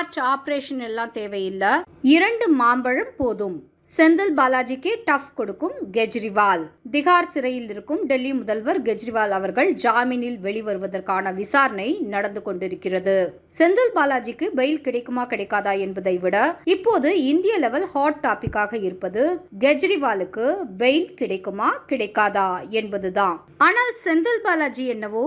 Heart operation எல்லாம் தேவையில்லை. இரண்டு மாம்பழம் போதும். செந்தில் பாலாஜிக்கு டஃப் கொடுக்கும் கெஜ்ரிவால். திகார் சிறையில் இருக்கும் டெல்லி முதல்வர் கெஜ்ரிவால் அவர்கள் ஜாமீனில் வெளிவருவதற்கான விசாரணை நடந்து கொண்டிருக்கிறது. செந்தில் பாலாஜிக்கு பெயில் கிடைக்குமா கிடைக்காதா என்பதை விட இப்போது இந்திய லெவல் ஹாட் டாபிக்காக இருப்பது கெஜ்ரிவாலுக்கு பெயில் கிடைக்குமா கிடைக்காதா என்பதுதான். ஆனால் செந்தில் பாலாஜி என்னவோ?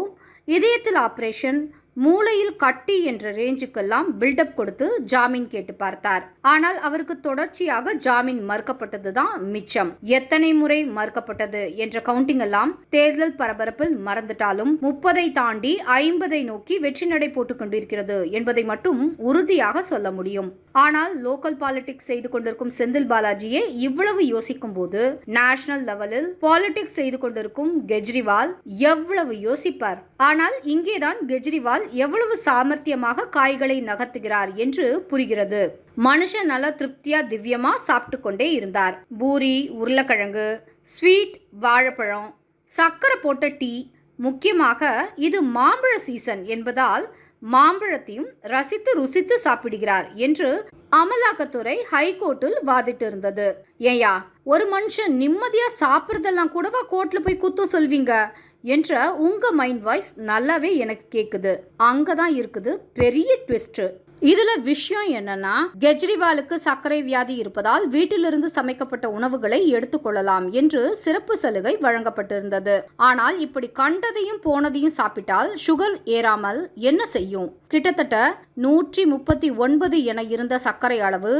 இதயத்தில் ஆபரேஷன் மூளையில் கட்டி என்ற ரேஞ்சுக்கெல்லாம் பில்டப் கொடுத்து ஜாமீன் கேட்டு பார்த்தார். ஆனால் அவருக்கு தொடர்ச்சியாக ஜாமீன் மறுக்கப்பட்டது தான் மிச்சம். எத்தனை முறை மறுக்கப்பட்டது என்ற கவுண்டிங் எல்லாம் தேர்தல் பரபரப்பில் மறந்துட்டாலும் முப்பதை தாண்டி ஐம்பதை நோக்கி வெற்றி நடை போட்டுக் கொண்டிருக்கிறது என்பதை மட்டும் உறுதியாக சொல்ல முடியும். ஆனால் லோக்கல் பாலிடிக்ஸ் செய்து கொண்டிருக்கும் செந்தில் பாலாஜியே இவ்வளவு யோசிக்கும் போது நேஷனல் லெவலில் பாலிடிக்ஸ் செய்து கொண்டிருக்கும் கெஜ்ரிவால் எவ்வளவு யோசிப்பார். ஆனால் இங்கேதான் கெஜ்ரிவால் எவ்வளவு சாமர்த்தியமாக காய்களை நகர்த்துகிறார் என்று புரிகிறது. மனுஷன் நல்ல திருப்தியா திவ்யமா சாப்பிட்டு கொண்டே இருந்தார். பூரி உருளைக்கிழங்கு ஸ்வீட் வாழைப்பழம் சக்கரை போட்ட டீ முக்கியமாக இது மாம்பழ சீசன் என்பதால் மாம்பழத்தையும் ரசித்து ருசித்து சாப்பிடுகிறார் என்று அமலாக்கத்துறை ஹைகோர்ட்டில் வாதிட்டு இருந்தது ஏயா ஒரு மனுஷன் நிம்மதியா சாப்பிட்றதெல்லாம் கூடவா கோர்ட்ல போய் குத்தம் சொல்வீங்க? என்ற உங்க மைண்ட் வாய்ஸ் நல்லாவே எனக்கு கேக்குது. அங்கதான் இருக்குது பெரிய ட்விஸ்ட் இதுல விஷயம் என்னன்னா கெஜ்ரிவாலுக்கு சர்க்கரை வியாதி இருப்பதால் வீட்டிலிருந்து சமைக்கப்பட்ட உணவுகளை எடுத்துக்கொள்ளலாம் என்று சிறப்பு சலுகை வழங்கப்பட்டிருந்தது. ஆனால் இப்படி கண்டதையும் போனதையும் சாப்பிட்டால் சுகர் ஏறாமல் என்ன செய்யும்? கிட்டத்தட்ட நூற்றி முப்பத்தி ஒன்பது என இருந்த சர்க்கரை அளவு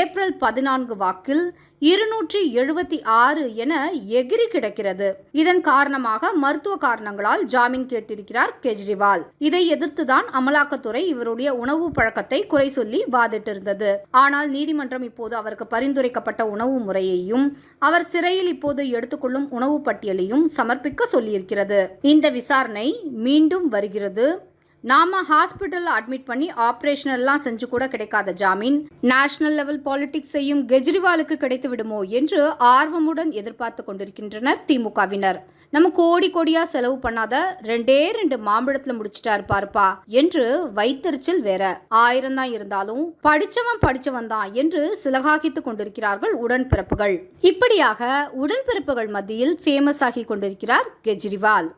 ஏப்ரல் பதினான்கு வாக்கில் இருநூற்றி எழுபத்தி ஆறு என எகிரி கிடக்கிறது. இதன் காரணமாக மருத்துவ காரணங்களால் ஜாமீன் கேட்டிருக்கிறார் கெஜ்ரிவால். இதை எதிர்த்துதான் அமலாக்கத்துறை இவருடைய உணவு பழக்கத்தை குறை சொல்லி வாதிட்டிருந்தது. ஆனால் நீதிமன்றம் இப்போது அவருக்கு பரிந்துரைக்கப்பட்ட உணவு முறையையும் அவர் சிறையில் இப்போது எடுத்துக்கொள்ளும் உணவு பட்டியலையும் சமர்ப்பிக்க சொல்லியிருக்கிறது. இந்த விசாரணை மீண்டும் வருகிறது. நாம ஹாஸ்பிட்டலில் அட்மிட் பண்ணி ஆப்ரேஷன் எல்லாம் செஞ்சு கூட கிடைக்காத ஜாமீன். நேஷனல் லெவல் பாலிடிக்ஸ் செய்யும் கெஜ்ரிவாலுக்கு கிடைத்து விடுமோ என்று ஆர்வமுடன் எதிர்பார்த்து கொண்டிருக்கின்றனர் திமுகவினர். நம்ம கோடி கோடியா செலவு பண்ணாத ரெண்டே ரெண்டு மாம்பழத்துல முடிச்சிட்டாரு பாருப்பா என்று வைத்தறிச்சல் வேற. ஆயிரம் தான் இருந்தாலும் படிச்சவன் படிச்சவன் தான் என்று சிலகாகித்துக் கொண்டிருக்கிறார்கள் உடன்பிறப்புகள். இப்படியாக உடன்பிறப்புகள் மத்தியில் ஃபேமஸ் ஆகி கொண்டிருக்கிறார் கெஜ்ரிவால்.